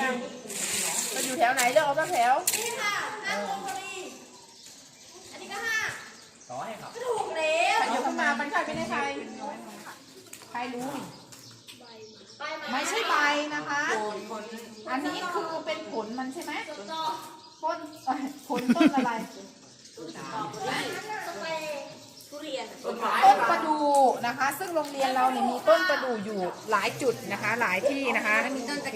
ยังมันอยู่แถวไหนเลือกเอาสักแถว นี่ค่ะห้าตัวพอดีอันนี้ก็ห้าต่อให้ครับก็ถูกแล้วใครอยู่ขึ้นมาเป็นใครเป็นใคร ใครรู้นี่ไปไหมไม่ใช่ใบนะคะ อันนี้คือเป็นผลมันใช่ไหมต่อต้นเอ้ยผลต้นอะไรสเปรย์ทุเรียน ต้นไม้ ต้นประดู่ นะคะ ซึ่งโรงเรียนเราเนี่ยมีต้นประดู่อยู่หลายจุดนะคะ หลายที่นะคะ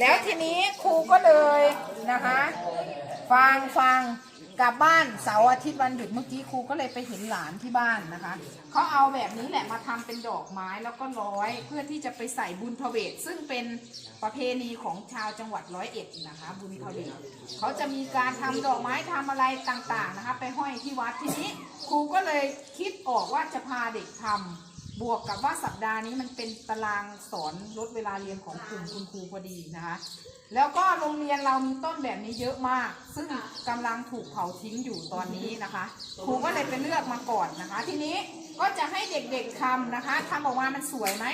แล้วทีนี้ครูก็เลยนะคะ ฟังฟังกลับบ้านเสาร์อาทิตย์วันหยุดเมื่อกี้ครูก็เลยไปเห็นหลานที่บ้านนะคะเขาเอาแบบนี้แหละมาทำเป็นดอกไม้แล้วก็ร้อยเพื่อที่จะไปใส่บุญพเวทซึ่งเป็นประเพณีของชาวจังหวัดร้อยเอ็ดนะคะ บุญพเวทเขาจะมีการทำดอกไม้ทำอะไรต่างๆนะคะ ไปห้อยที่วัดทีนี้ครูก็เลยคิดออกว่าจะพาเด็กทำ บวกกับว่าสัปดาห์นี้มันเป็นตารางสอนลดเวลาเรียนของกลุ่มคุณครูพอดีนะคะ แล้วก็โรงเรียนเรามีต้นแบบนี้เยอะมาก ซึ่งกำลังถูกเผาทิ้งอยู่ตอนนี้นะคะ ครูก็เลยไปเลือกมาก่อนนะคะ ทีนี้ก็จะให้เด็กๆทำนะคะทำออกมามันสวยไหม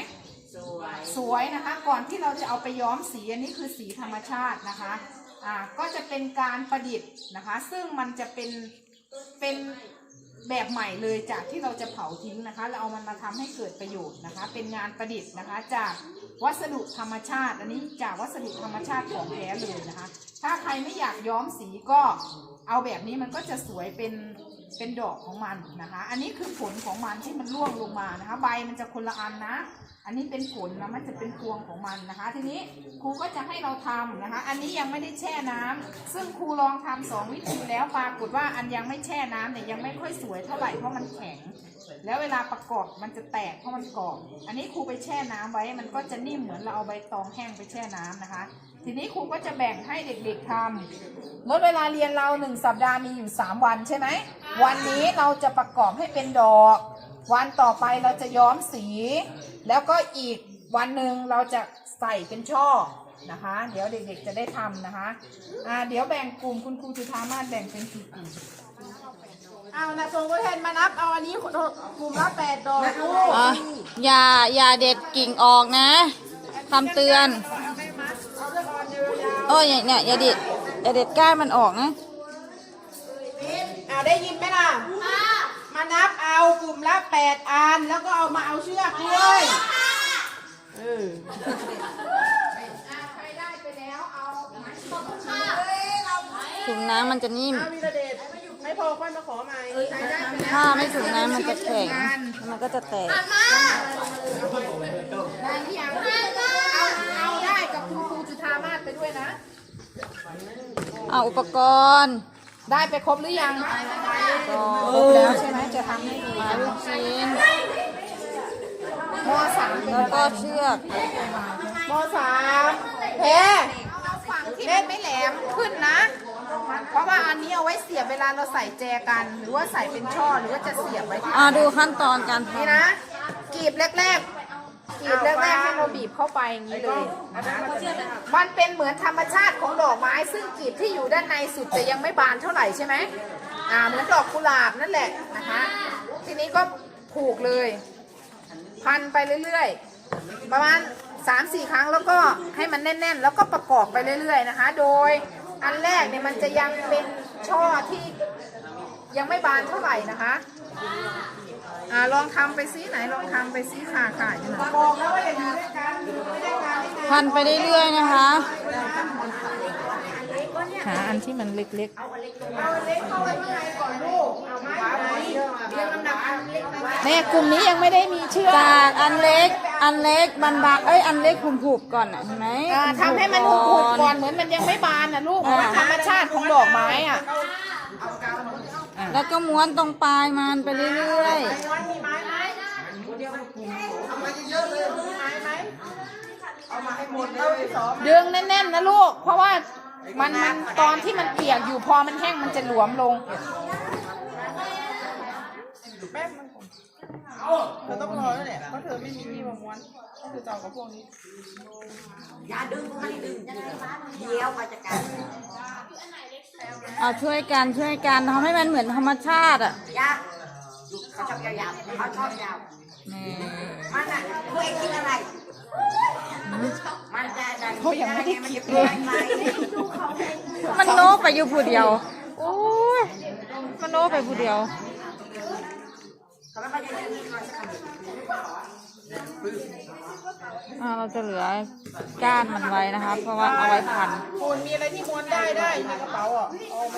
สวยสวยนะคะ ก่อนที่เราจะเอาไปย้อมสีอันนี้คือสีธรรมชาตินะคะอ่าก็จะเป็นการประดิษฐ์นะคะ ซึ่งมันจะเป็นเป็น แบบใหม่เลยจากที่เราจะเผาทิ้งนะคะ เราเอามันมาทำให้เกิดประโยชน์นะคะ เป็นงานประดิษฐ์นะคะ จากวัสดุธรรมชาติ อันนี้จากวัสดุธรรมชาติของแท้เลยนะคะ ถ้าใครไม่อยากย้อมสีก็เอาแบบนี้มันก็จะสวยเป็นเป็นดอกของมันนะคะ อันนี้คือผลของมันที่มันร่วงลงมานะคะ ใบมันจะคนละอันนะ อันนี้เป็นผลนะมันจะเป็นพวงของมันนะคะ ทีนี้ครูก็จะให้เราทำนะคะ อันนี้ยังไม่ได้แช่น้ำซึ่งครูลองทำสองวิธีแล้วปรากฏว่าอันยังไม่แช่น้ำเนี่ยยังไม่ค่อยสวยเท่าไหร่เพราะมันแข็ง แล้วเวลาประกอบมันจะแตกเพราะมันกรอบ อันนี้ครูไปแช่น้ำไว้ มันก็จะนิ่มเหมือนเราเอาใบตองแห้งไปแช่น้ำนะคะ ทีนี้ครูก็จะแบ่งให้เด็กๆทำลดเวลาเรียนเราหนึ่งสัปดาห์มีอยู่ 3 วันใช่ไหมวันนี้เราจะประกอบให้เป็นดอก วันต่อไปเราจะย้อมสี แล้วก็อีกวันหนึ่งเราจะใส่เป็นช่อนะคะ เดี๋ยวเด็กๆจะได้ทำนะคะอ่าเดี๋ยวแบ่งกลุ่มคุณครูจุธามาศแบ่งเป็นกี่กลุ่มเอานะส่งตัวแทนมานับเอาอันนี้กลุ่มละแปดดอกลูกอะอย่าอย่าเด็ดกิ่งออกนะคำเตือนเอาไปมัดเอาเรื่องอ่อนเยอะยาวโอ้ยเนี่ยอย่าเด็ดอย่าเด็ดก้านมันออกนะเอาได้ยินไหมล่ะมานับ เอากลุ่มละแปดอัน แล้วก็เอามาเอาเชือกด้วยเออใครได้ไปแล้วเอาไม้ขอบคุณค่ะถุงน้ำมันจะนิ่ม เอาวีระเดชไม่พอค่อยมาขอใหม่ใครได้ไปแล้วถ้าไม่ถุงน้ำมันจะแข็งแล้วมันก็จะแตกอ่านมาได้หรือยังเอาเอาได้กับคุณครูจุธามาศไปด้วยนะ เอาอุปกรณ์ ได้ไปครบหรือยัง ก่อครบแล้วใช่ไหมจะทำให้ดูนมาลูกชิ้นมสามเป็นแล้วก็เชือกมสามแพ้เล่นไม่แหลมขึ้นนะ เพราะว่าอันนี้เอาไว้เสียบเวลาเราใส่แจกัน หรือว่าใส่เป็นช่อหรือว่าจะเสียบไว้ที่อ่าดูขั้นตอนการทนี่นะกรีบแรกๆกรีบแรกๆให้เราบีบเข้าไปอย่างนี้เลยนะคะมันเป็นเหมือนธรรมชาติของดอกไม้ ซึ่งกรีบที่อยู่ด้านในสุดจะยังไม่บานเท่าไหร่ใช่ไหม อ่าเหมือนดอกกุหลาบนั่นแหละนะคะทีนี้ก็ผูกเลย พันไปเรื่อยๆ ประมาณ3-4ครั้งแล้วก็ให้มันแน่น ๆ แล้วก็ประกอบไปเรื่อย ๆ นะคะ โดยอันแรกเนี่ยมันจะยังเป็นช่อที่ยังไม่บานเท่าไหร่นะคะอ่าลองทำไปซิไหนลองทำไปซิค่ะค่ะอยู่ไหนบอกแล้วว่าอย่าอยู่ด้วยกันอยู่ไม่ได้การได้ไงำพันไปเรื่อยๆนะคะ หาอันที่มันเล็กๆเอาเล็กเข้าไว้ข้างในก่อนลูก เอาไม้ไหนเรียงลำดับอันเล็กแม่ยกลุ่มนี้ยังไม่ได้มีเชือกจากอันเล็ก อันเล็กบานบางเอ้ยอันเล็กผุบๆก่อนอะเห็นไหมอ่าทำให้มันหุบๆก่อนเหมือนมันยังไม่บานนะลูกเพราะว่าธรรมชาติของดอกไม้อะแล้วก็ม้วนตรงปลายมันไปเรื่อยมีไม้ไหมเอามาเยอะๆเลยมีไม้ไหมเอามาให้หมดเลยดึงแน่นๆนะลูก เพราะว่า มันมันตอนที่มันเปียกอยู่พอมันแห้งมันจะหลวมลงเธอต้องรอแล้วแหละเพราะเธอไม่มีที่มาม้วนก็คือจะเอากับพวกนี้ อย่าดึงไม่ดึงเดี๋ยวมาจัดการๆเอาช่วยกันช่วยกันทำให้มันเหมือนธรรมชาติอะยาเขาชอบยาวๆเขาชอบยาวนี่มันอะเคยกินอะไร มันจะดันเขายังไม่ได้คิดเลยมันโน้ ไปอยู่ผู้เดียว โอ้ยมันโน้ไปผู้เดียว อ่าเราจะเหลือก้านมันไว้นะคะ เพราะว่าเอาไว้พันคุณมีอะไรที่ม้วนได้ได้ในกระเป๋าอะเอาไหม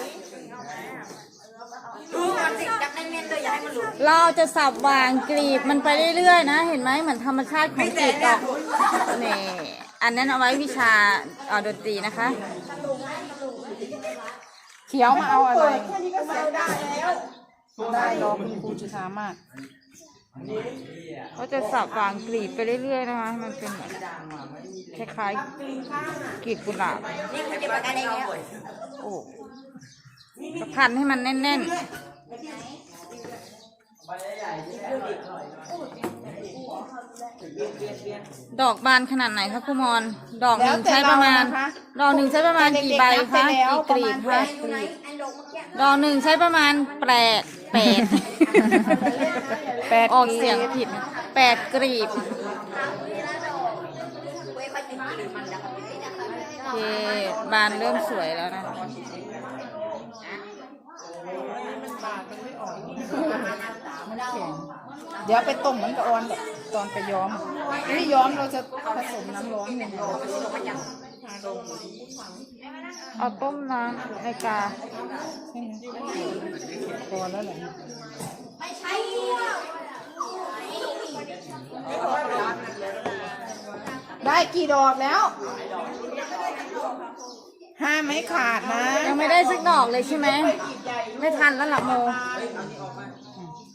ดูมันสิจับแน่นๆเลยอย่าให้มันหลุดเราจะสับวางกลีบมันไปเรื่อยๆนะ เห็นไหมเหมือนธรรมชาติของกลีบดอกนี่อันนั้นเอาไว้วิชาเอ่อดนตรีนะคะเขียวมาเอาอะไร แค่นี้ก็เอาได้แล้วได้รอคุณครูจุธามาศก็จะสับวางกลีบไปเรื่อยๆนะคะให้มันเป็นเหมือนคล้ายๆกลีบกุหลาบนี่เขาจะมากันเองแล้วโอ้ก็พันให้มันแน่นๆ ดอกบานขนาดไหนคะครูมอน ดอกหนึ่งใช้ประมาณ ดอกหนึ่งใช้ประมาณกี่ใบคะกี่กลีบคะอยู่ไหนอันดงเมื่อกี้ดอกหนึ่งใช้ประมาณแปดแปดแปดออกเสียงผิดแปดกลีบเว้ยไปถึงหรือมันดับโอเคบานเริ่มสวยแล้วนะ เดี๋ยวไปต้มมันก็อ่อนแบบตอนไปย้อมนี่ย้อมเราจะผสมน้ำร้อนอย่างเดียวเอาต้มน้ำในกาใช่ไหมพอแล้วแหละได้กี่ดอกแล้วห้ามไม่ขาดนะยังไม่ได้สักดอกเลยใช่ไหมไม่ทันแล้วล่ะโม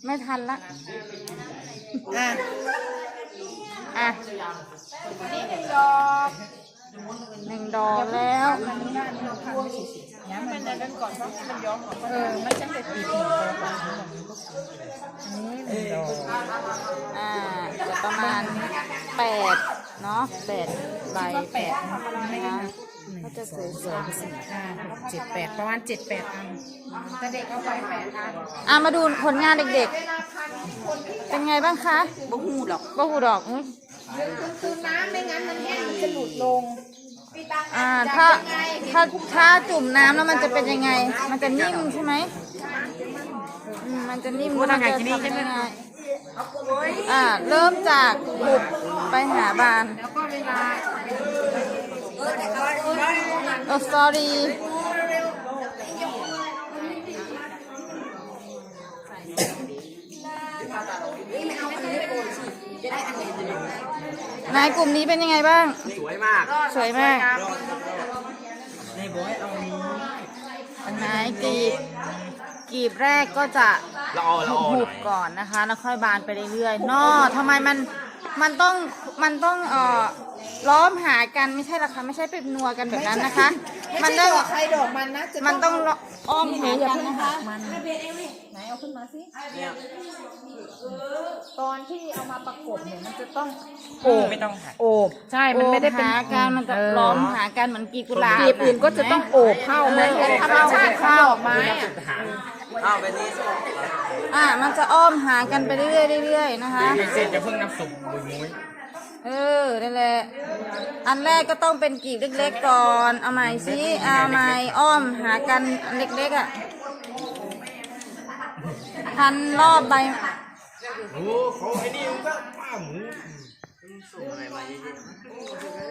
ไม่ทันละ อะอะนี่หนึ่งดอกหนึ่งดอกแล้วอันนี้นะนี่ทำไม่สิเนี่ยมันจะกันก่อนเพราะมันย้อมก่อนเออมันจะเป็นึ่งดอกอันนี้หนึ่งดอกอ่าจะประมาณแปด เนาะแปดใบแปดนะคะก็จะสวยสี่ห้าหกเจ็ดแปดประมาณเจ็ดแปดอันแต่เด็กเอาไปแปดอันๆอะมาดูผลงานเด็กๆ เป็นไงบ้างคะบ่หูหรอกบ้าหูดอกอุ๊ยคือน้ำไม่งั้นมันแห้งมันจะหลุดลงอ่าถ้าถ้าถ้าจุ่มน้ำแล้วมันจะเป็นยังไง มันจะนิ่มใช่ไหมอืมมันจะนิ่มมันจะทำยังไง อ่าเริ่มจากบุบไปหาบานแล้วก็เวลาโอ้ sorry นายกลุ่มนี้เป็นยังไงบ้าง สวยมาก สวยมากนายกรีบกรีบแรกก็จะ ละออละออหหุน่บอยก่อนนะคะ แล้วค่อยบานไปเรื่อยๆนอทำไมมันมันต้องมันต้องเอ่อล้อมหากันไม่ใช่หรอคะไม่ใช่ไปนัวกันแบบนั้นนะคะ ไม่มันใช่ต้องดอกใครดอกมันนะจะมันต้องอ้อมหากันนะคะ ไหนเอาขึ้นมาสิตอนที่เอามาประกบเนี่ยมันจะต้องโอบไม่ต้องโอบใช่ มันไม่ได้เป็นโอบหากันมันจะล้อมหากันเหมือนกีกุหลาบกีบอื่นก็จะต้องโอบเข้าเหมือนเป็นธรรมชาติของดอกไม้อะ อ้าวแบบนี้อะมันจะอ้อมหากันไปเรื่อยๆเรื่อยๆนะคะเสร็จจะเพิ่งน้ำซุปบุยมุ้ยเออนั่นแหละ อันแรกก็ต้องเป็นกีบเล็กๆก่อน เอาใหม่สิเอาใหม่อ้อมหากันอันเล็กๆอะ พันรอบใบ โอ้เขาไอ้นี่มันก็ป้าหมู ส่งอะไรมาเยอะ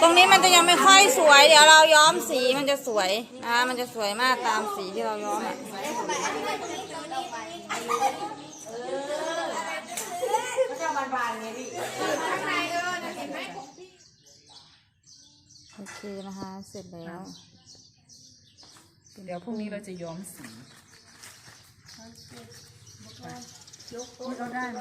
ตรงนี้มันจะยังไม่ค่อยสวย เดี๋ยวเราย้อมสีมันจะสวยนะคะมันจะสวยมากตามสีที่เราย้อมอะโอเคนะคะ เสร็จแล้ว เดี๋ยวพรุ่งนี้เราจะย้อมสีเราได้ไหม